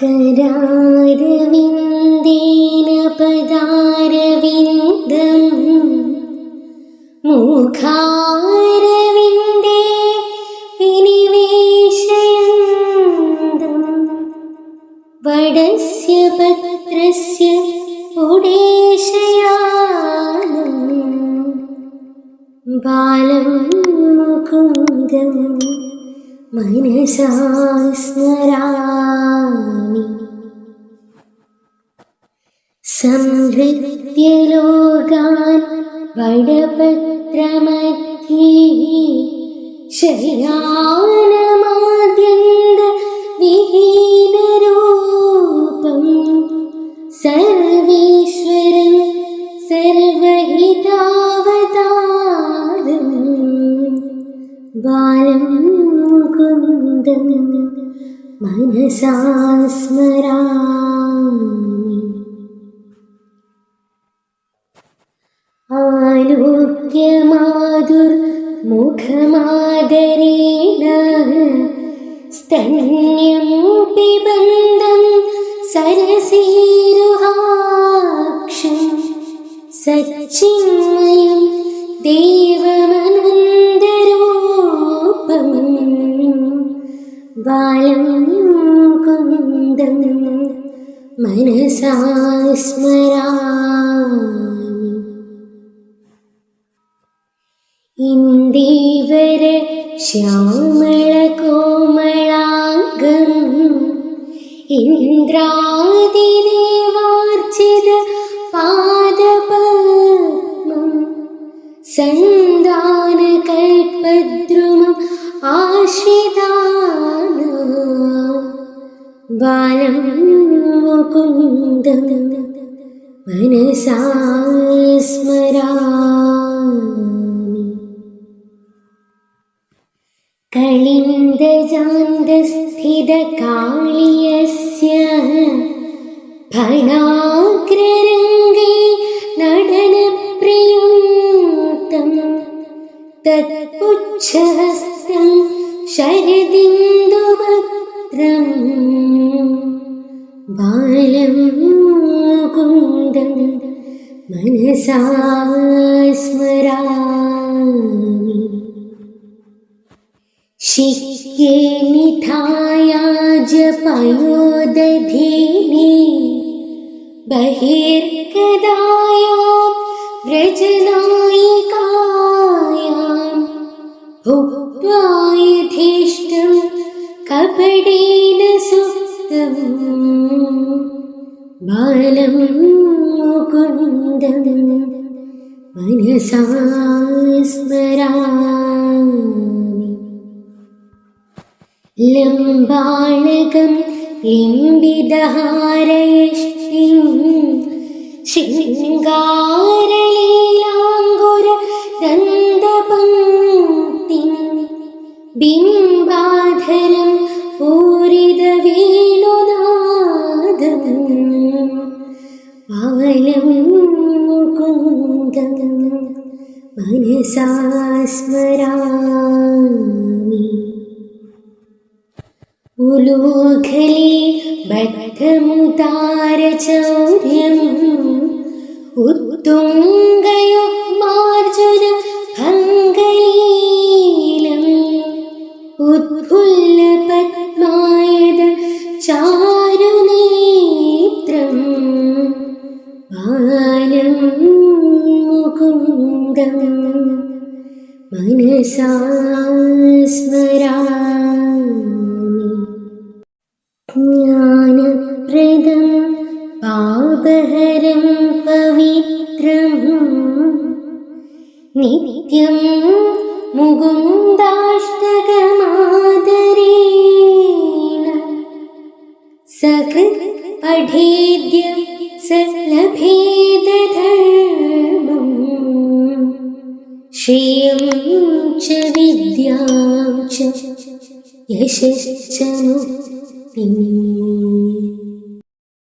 करारविन्देन पदारविन्दम् मुखारविन्दे विनिवेशयन्तम् वडस्य पत्रस्य पुडेशयानम् बालं मुकुन्दं മനസാസ്മരാമി സംഹൃത്യ ലോകാൻ വടപത്രമധ്യേ ശരീരാനമാദ്യന്ത വിഹീനരൂപം സർവേശ്വരൻ സർവഹിതാവതാരം. ബാലം മുകുന്ദം മനസാ സ്മരാമി ആലോക്യമാതുർ മുഖമാദരേണ. സ്തന്യം പിബന്ധം സരസീരുഹാക്ഷം. സച്ചി വാലും കുന്തം മനസാസ്മരാമി ഇന്ദീവര ശ്യാമള കോമളാംഗം ഇന്ദ്രാതിദേവാർജിത പാദപത്മം സന്താനകൽപദ്രുമം ആശ്രിത ബാലം മുകുന്ദം മനസാസ്മരാമി. കളിന്ദജാന്തസ്ഥിതകാളിയസ്യ ഫണാഗ്രരംഗൈ നടനപ്രയുക്തം. തത്പുച്ഛഹസ്തം ശരദിന്ദുവക്ത്രम् बालं मुकुन्दं मनसा स्मरामि। शिक्ये निधाया जपयोदधीनि। बहिर्गदायां व्रजनायिकायां भुक्त्वा यथेष्टं कपडेन सुप्तम् ഗീതം ബാലം മുകുന്ദം മനസാസ്മരാമി. ലംബാണകം ലിംബിതഹാരയഷ്ടിം ശൃംഗാരലീലാങ്കുര ദന്തപങ്ക്തിം ബിംബാധരം പൂരിതവീ मनसा स्मरामि उलूखले बद्धमुदारचौर्यम् उत्तुङ्गयुग्मार्जुन മനസാസ്മരാമി ജ്ഞാനപ്രദം പാപഹരം പവിത്രം. നിത്യം മുകുന്ദാഷ്ടകമാദരേണ. സകൃത് പഠേദ്യം സലഭേദധർമ്മ ശ്രേയം ച വിദ്യാം ച യശശ്ച മുക്തി